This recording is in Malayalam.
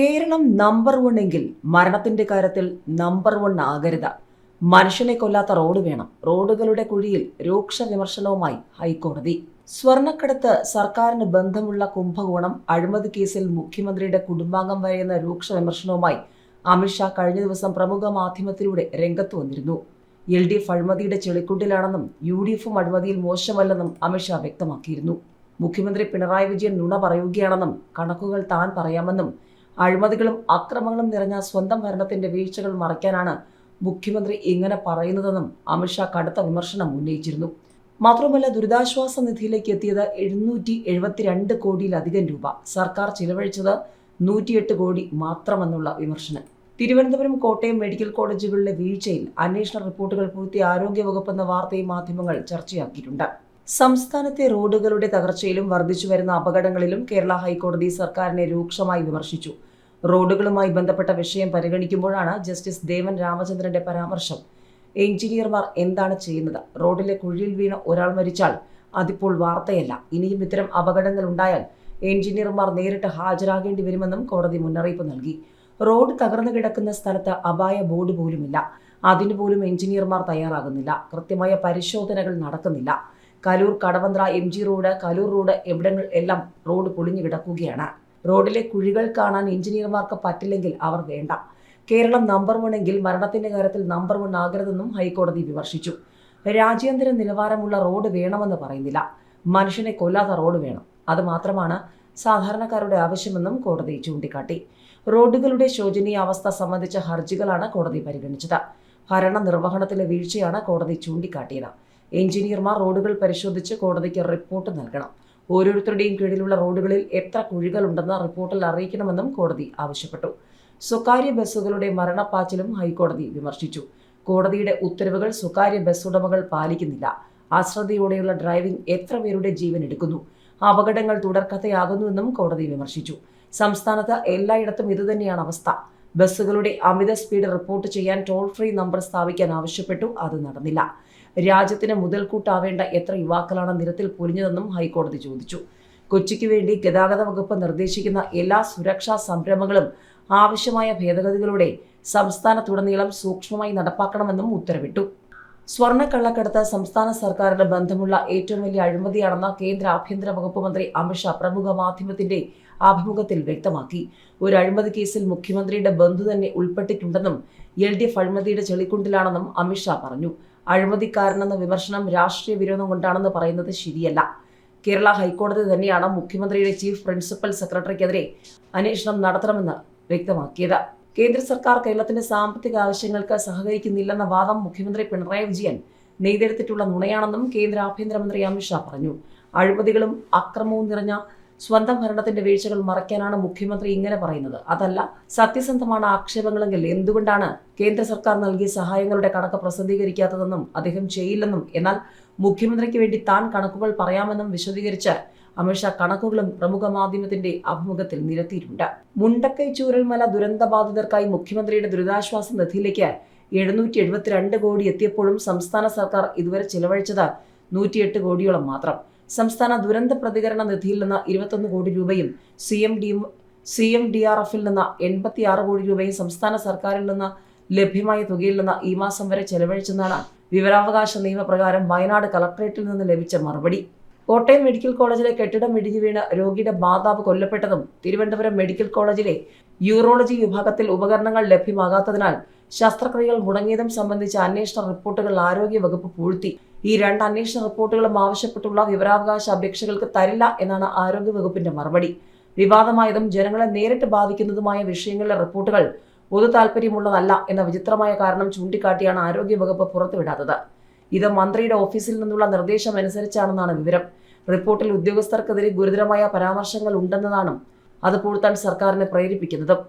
കേരളം നമ്പർ വൺ എങ്കിൽ മരണത്തിന്റെ കാര്യത്തിൽ നമ്പർ വൺ ആകരുത്. മനുഷ്യനെ കൊല്ലാത്ത റോഡ് വേണം. റോഡുകളുടെ കുഴിയിൽ രൂക്ഷ വിമർശനവുമായി ഹൈക്കോടതി. സ്വർണക്കടത്ത് സർക്കാരിന് ബന്ധമുള്ള കുംഭകോണം അഴിമതി കേസിൽ മുഖ്യമന്ത്രിയുടെ കുടുംബാംഗം വരെയെന്ന രൂക്ഷ വിമർശനവുമായി അമിത്ഷാ കഴിഞ്ഞ ദിവസം പ്രമുഖ മാധ്യമത്തിലൂടെ രംഗത്ത് വന്നിരുന്നു. എൽ ഡി എഫ് അഴിമതിയുടെ ചെളിക്കുണ്ടിലാണെന്നും യു ഡി എഫും അഴിമതിയിൽ മോശമല്ലെന്നും അമിത്ഷാ വ്യക്തമാക്കിയിരുന്നു. മുഖ്യമന്ത്രി പിണറായി വിജയൻ നുണ പറയുകയാണെന്നും കണക്കുകൾ താൻ പറയാമെന്നും അഴിമതികളും അക്രമങ്ങളും നിറഞ്ഞ സ്വന്തം ഭരണത്തിന്റെ വീഴ്ചകൾ മറയ്ക്കാനാണ് മുഖ്യമന്ത്രി ഇങ്ങനെ പറയുന്നതെന്നും അമിത്ഷാ കടുത്ത വിമർശനം ഉന്നയിച്ചിരുന്നു. മാത്രമല്ല ദുരിതാശ്വാസ നിധിയിലേക്ക് എത്തിയത് എഴുന്നൂറ്റി എഴുപത്തിരണ്ട് കോടിയിലധികം രൂപ. സർക്കാർ ചിലവഴിച്ചത് നൂറ്റിയെട്ട് കോടി മാത്രമെന്നുള്ള വിമർശനം. തിരുവനന്തപുരം കോട്ടയം മെഡിക്കൽ കോളേജുകളിലെ വീഴ്ചയിൽ അന്വേഷണ റിപ്പോർട്ടുകൾ പൂർത്തി ആരോഗ്യവകുപ്പ് എന്ന വാർത്തയും മാധ്യമങ്ങൾ ചർച്ചയാക്കിയിട്ടുണ്ട്. സംസ്ഥാനത്തെ റോഡുകളുടെ തകർച്ചയിലും വർദ്ധിച്ചു വരുന്ന അപകടങ്ങളിലും കേരള ഹൈക്കോടതി സർക്കാരിനെ രൂക്ഷമായി വിമർശിച്ചു. റോഡുകളുമായി ബന്ധപ്പെട്ട വിഷയം പരിഗണിക്കുമ്പോഴാണ് ജസ്റ്റിസ് ദേവൻ രാമചന്ദ്രന്റെ പരാമർശം. എഞ്ചിനീയർമാർ എന്താണ് ചെയ്യുന്നത്? റോഡിലെ കുഴിയിൽ വീണ ഒരാൾ മരിച്ചാൽ അതിപ്പോൾ വാർത്തയല്ല. ഇനിയും ഇത്തരം അപകടങ്ങൾ ഉണ്ടായാൽ എഞ്ചിനീയർമാർ നേരിട്ട് ഹാജരാകേണ്ടി വരുമെന്നും കോടതി മുന്നറിയിപ്പ് നൽകി. റോഡ് തകർന്നു കിടക്കുന്ന സ്ഥലത്ത് അപായ ബോർഡ് പോലുമില്ല. അതിനു പോലും എഞ്ചിനീയർമാർ തയ്യാറാകുന്നില്ല. കൃത്യമായ പരിശോധനകൾ നടക്കുന്നില്ല Kaloor Kadavanthra M G road Kaloor road എവിടങ്ങൾ എല്ലാം റോഡ് പൊളിഞ്ഞു കിടക്കുകയാണ്. റോഡിലെ കുഴികൾ കാണാൻ എഞ്ചിനീയർമാർക്ക് പറ്റില്ലെങ്കിൽ അവർ വേണ്ട. കേരളം നമ്പർ വൺ എങ്കിൽ മരണത്തിന്റെ കാര്യത്തിൽ നമ്പർ വൺ ആകരുതെന്നും ഹൈക്കോടതി വിമർശിച്ചു. രാജ്യാന്തര നിലവാരമുള്ള റോഡ് വേണമെന്ന് പറയുന്നില്ല. മനുഷ്യനെ കൊല്ലാത്ത റോഡ് വേണം. അത് മാത്രമാണ് സാധാരണക്കാരുടെ ആവശ്യമെന്നും കോടതി ചൂണ്ടിക്കാട്ടി. റോഡുകളുടെ ശോചനീയ അവസ്ഥ സംബന്ധിച്ച ഹർജികളാണ് കോടതി പരിഗണിച്ചത്. ഭരണ നിർവഹണത്തിലെ വീഴ്ചയാണ് കോടതി ചൂണ്ടിക്കാട്ടിയത്. എഞ്ചിനീയർമാർ റോഡുകൾ പരിശോധിച്ച് കോടതിക്ക് റിപ്പോർട്ട് നൽകണം. ഓരോരുത്തരുടെയും കീഴിലുള്ള റോഡുകളിൽ എത്ര കുഴികളുണ്ടെന്ന് റിപ്പോർട്ടിൽ അറിയിക്കണമെന്നും കോടതി ആവശ്യപ്പെട്ടു. സ്വകാര്യ ബസ്സുകളുടെ മരണപ്പാച്ചിലും ഹൈക്കോടതി വിമർശിച്ചു. കോടതിയുടെ ഉത്തരവുകൾ സ്വകാര്യ ബസ് ഉടമകൾ പാലിക്കുന്നില്ല. അശ്രദ്ധയോടെയുള്ള ഡ്രൈവിംഗ് എത്ര പേരുടെ ജീവൻ എടുക്കുന്നു അപകടങ്ങൾ തുടർക്കഥയാകുന്നുവെന്നും കോടതി വിമർശിച്ചു. സംസ്ഥാനത്ത് എല്ലായിടത്തും ഇതുതന്നെയാണ് അവസ്ഥ. ബസ്സുകളുടെ അമിത സ്പീഡ് റിപ്പോർട്ട് ചെയ്യാൻ ടോൾ ഫ്രീ നമ്പർ സ്ഥാപിക്കാൻ ആവശ്യപ്പെട്ടു അത് നടന്നില്ല. രാജ്യത്തിന് മുതൽക്കൂട്ടാവേണ്ട എത്ര യുവാക്കളാണ് നിരത്തിൽ പൊലിഞ്ഞതെന്നും ഹൈക്കോടതി ചോദിച്ചു. കൊച്ചിക്ക് വേണ്ടി ഗതാഗത വകുപ്പ് നിർദ്ദേശിക്കുന്ന എല്ലാ സുരക്ഷാ സംരംഭങ്ങളും ആവശ്യമായ ഭേദഗതികളോടെ സംസ്ഥാനത്തുടനീളം സൂക്ഷ്മമായി നടപ്പാക്കണമെന്നും ഉത്തരവിട്ടു. സ്വർണക്കള്ളക്കടത്ത് സംസ്ഥാന സർക്കാരിന് ബന്ധമുള്ള ഏറ്റവും വലിയ അഴിമതിയാണെന്ന കേന്ദ്ര ആഭ്യന്തര വകുപ്പ് മന്ത്രി അമിത്ഷാ പ്രമുഖ മാധ്യമത്തിന്റെ അഭിമുഖത്തിൽ വ്യക്തമാക്കി. ഒരു അഴിമതി കേസിൽ മുഖ്യമന്ത്രിയുടെ ബന്ധു തന്നെ ഉൾപ്പെട്ടിട്ടുണ്ടെന്നും എൽ ഡി എഫ് അഴിമതിയുടെ ചെളിക്കുണ്ടിലാണെന്നും അമിത്ഷാ പറഞ്ഞു. അഴിമതിക്കാരനെന്ന വിമർശനം രാഷ്ട്രീയ വിരോധം കൊണ്ടാണെന്ന് പറയുന്നത് ശരിയല്ല. കേരള ഹൈക്കോടതി തന്നെയാണ് മുഖ്യമന്ത്രിയുടെ ചീഫ് പ്രിൻസിപ്പൽ സെക്രട്ടറിക്കെതിരെ അന്വേഷണം നടത്തണമെന്ന് വ്യക്തമാക്കിയത്. കേന്ദ്ര സർക്കാർ കേരളത്തിന്റെ സാമ്പത്തിക ആവശ്യങ്ങൾക്ക് സഹകരിക്കുന്നില്ലെന്ന വാദം മുഖ്യമന്ത്രി പിണറായി വിജയൻ നെയ്തെടുത്തിട്ടുള്ള നുണയാണെന്നും കേന്ദ്ര ആഭ്യന്തരമന്ത്രി അമിത്ഷാ പറഞ്ഞു. അഴിമതികളും അക്രമവും നിറഞ്ഞ സ്വന്തം ഭരണത്തിന്റെ വീഴ്ചകൾ മറയ്ക്കാനാണ് മുഖ്യമന്ത്രി ഇങ്ങനെ പറയുന്നത്. അതല്ല സത്യസന്ധമാണ് ആക്ഷേപങ്ങളെങ്കിൽ എന്തുകൊണ്ടാണ് കേന്ദ്ര സർക്കാർ നൽകിയ സഹായങ്ങളുടെ കണക്ക് പ്രസിദ്ധീകരിക്കാത്തതെന്നും അദ്ദേഹം ചെയ്യില്ലെന്നും എന്നാൽ മുഖ്യമന്ത്രിക്ക് വേണ്ടി താൻ കണക്കുകൾ പറയാമെന്നും വിശദീകരിച്ച് അമിത്ഷാ കണക്കുകളും പ്രമുഖ മാധ്യമത്തിന്റെ അഭിമുഖത്തിൽ നിരത്തിയിട്ടുണ്ട്. മുണ്ടക്കൈ ചൂരൽമല ദുരന്തബാധിതർക്കായി മുഖ്യമന്ത്രിയുടെ ദുരിതാശ്വാസ നിധിയിലേക്ക് എഴുന്നൂറ്റി എഴുപത്തിരണ്ട് കോടി എത്തിയപ്പോഴും സംസ്ഥാന സർക്കാർ ഇതുവരെ ചിലവഴിച്ചത് നൂറ്റിയെട്ട് കോടിയോളം മാത്രം. സംസ്ഥാന ദുരന്ത പ്രതികരണ നിധിയിൽ നിന്ന് ഇരുപത്തൊന്ന് കോടി രൂപയും C M D C M D R എഫിൽ നിന്ന് എൺപത്തിയാറ് കോടി രൂപയും സംസ്ഥാന സർക്കാരിൽ നിന്ന് ലഭ്യമായ തുകയിൽ നിന്ന് ഈ മാസം വരെ ചെലവഴിച്ചെന്നാണ് വിവരാവകാശ നിയമപ്രകാരം വയനാട് കളക്ടറേറ്റിൽ നിന്ന് ലഭിച്ച മറുപടി. കോട്ടയം മെഡിക്കൽ കോളേജിലെ കെട്ടിടം ഇടിഞ്ഞു വീണ് രോഗിയുടെ മാതാവ് കൊല്ലപ്പെട്ടതും തിരുവനന്തപുരം മെഡിക്കൽ കോളേജിലെ യൂറോളജി വിഭാഗത്തിൽ ഉപകരണങ്ങൾ ലഭ്യമാകാത്തതിനാൽ ശസ്ത്രക്രിയകൾ മുടങ്ങിയതും സംബന്ധിച്ച അന്വേഷണ റിപ്പോർട്ടുകൾ ആരോഗ്യ വകുപ്പ് പൂഴ്ത്തി. ഈ രണ്ട് അന്വേഷണ റിപ്പോർട്ടുകളും ആവശ്യപ്പെട്ടുള്ള വിവരാവകാശ അപേക്ഷകൾക്ക് തരില്ല എന്നാണ് ആരോഗ്യവകുപ്പിന്റെ മറുപടി. വിവാദമായതും ജനങ്ങളെ നേരിട്ട് ബാധിക്കുന്നതുമായ വിഷയങ്ങളിലെ റിപ്പോർട്ടുകൾ പൊതു താല്പര്യമുള്ളതല്ല എന്ന വിചിത്രമായ കാരണം ചൂണ്ടിക്കാട്ടിയാണ് ആരോഗ്യവകുപ്പ് പുറത്തുവിടാത്തത്. ഇത് മന്ത്രിയുടെ ഓഫീസിൽ നിന്നുള്ള നിർദ്ദേശം അനുസരിച്ചാണെന്നാണ് വിവരം. റിപ്പോർട്ടിൽ ഉദ്യോഗസ്ഥർക്കെതിരെ ഗുരുതരമായ പരാമർശങ്ങൾ ഉണ്ടെന്നതാണ് അത് പൂഴ്ത്താൻ സർക്കാരിനെ പ്രേരിപ്പിക്കുന്നതും.